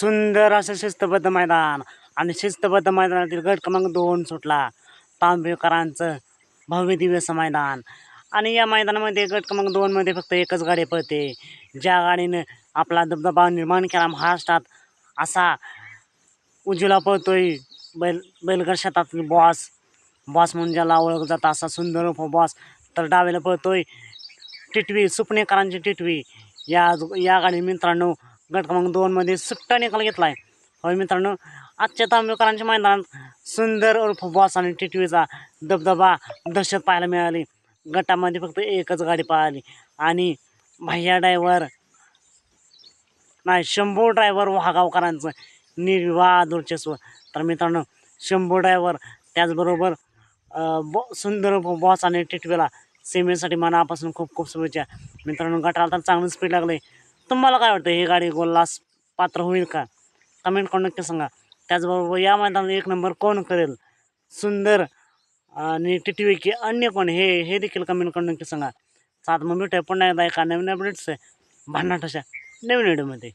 सुंदर असं शिस्तबद्ध मैदान. आणि शिस्तबद्ध मैदानातील गट क्रमांक दोन सुटला. तांबेकरांचं भव्य दिव्य मैदान. आणि या मैदानामध्ये गट क्रमांक दोनमध्ये फक्त एकच गाडी पळते. ज्या गाडीनं आपला दबदबा निर्माण केला महाराष्ट्रात असा उज्ज्वला पळतोय बैल बैलगड शेतातील बॉस. बॉस म्हणून ज्याला ओळख जातं असा सुंदर बॉस तर डावेला पळतोय टिटवी सुपणेकरांची टिटवी. या या गाडी मित्रांनो गट क्रमांक दोनमध्ये सुट्टा निकाल घेतला आहे होय मित्रांनो आजच्या तांबेकरांच्या मैदानात सुंदर उर्फ बॉस आणि टिटवीचा दबदबा दहशत पाहायला मिळाली. गटामध्ये फक्त एकच गाडी पळाली आणि भैया ड्रायव्हर नाही शंभू ड्रायव्हर वाघावकरांचं निर्विवाद वर्चस्व. तर मित्रांनो शंभू ड्रायव्हर त्याचबरोबर बॉ सुंदर बॉस आणि टिटवीला सेमेसाठी मनापासून खूप खूप शुभेच्छा. मित्रांनो गटाला तर चांगलं स्पीड लागलं आहे तुम्हाला काय वाटतं ही गाडी गोल्लास पात्र होईल का? कमेंट करून नक्की सांगा. त्याचबरोबर या मैदानात एक नंबर कोण करेल? सुंदर आणि टी की अन्य कोण? हे हे देखील कमेंट करून नक्की सांगा. सात मग भेटूया पुन्हा एकदा एका नवीन अपडेट्स आहे भन्नाट अशा नवीन व्हिडिओमध्ये